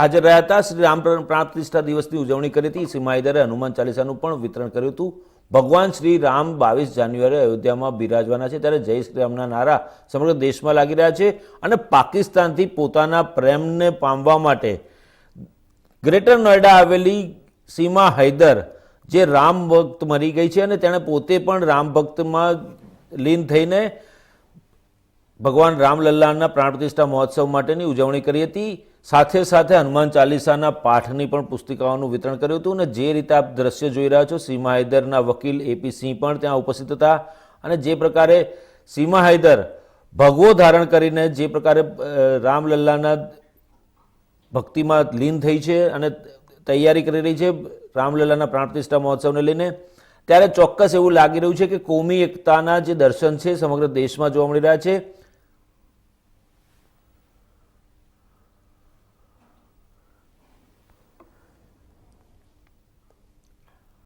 હાજર રહ્યા હતા. શ્રી રામ પ્રાણ પ્રતિષ્ઠા દિવસની ઉજવણી કરી હતી. સીમા હૈદરે હનુમાન ચાલીસાનું પણ વિતરણ કર્યું હતું. ભગવાન શ્રી રામ બાવીસ જાન્યુઆરી અયોધ્યામાં બિરાજવાના છે. ત્યારે જય શ્રી રામના નારા સમગ્ર દેશમાં લાગી રહ્યા છે અને પાકિસ્તાનથી પોતાના પ્રેમને પામવા માટે ગ્રેટર નોઈડા આવેલી સીમા હૈદર, જે રામ ભક્ત મરી ગઈ છે અને તેણે પોતે પણ રામ ભક્તમાં લીન થઈને ભગવાન રામલલ્લાના પ્રાણ પ્રતિષ્ઠા મહોત્સવ માટેની ઉજવણી કરી હતી. સાથે સાથે હનુમાન ચાલીસાના પાઠની પણ પુસ્તિકાઓનું વિતરણ કર્યું હતું અને જે રીતે આપ દ્રશ્ય જોઈ રહ્યા છો, સીમા હૈદરના વકીલ એપી સિંહ પણ ત્યાં ઉપસ્થિત હતા. અને જે પ્રકારે સીમા હૈદર ભગવો ધારણ કરીને જે પ્રકારે રામલલ્લાના ભક્તિમાં લીન થઈ છે અને તૈયારી કરી રહી છે રામલલ્લાના પ્રાણ મહોત્સવને લઈને, ત્યારે ચોક્કસ એવું લાગી રહ્યું છે કે કોમી એકતાના જે દર્શન છે સમગ્ર દેશમાં જોવા મળી રહ્યા છે.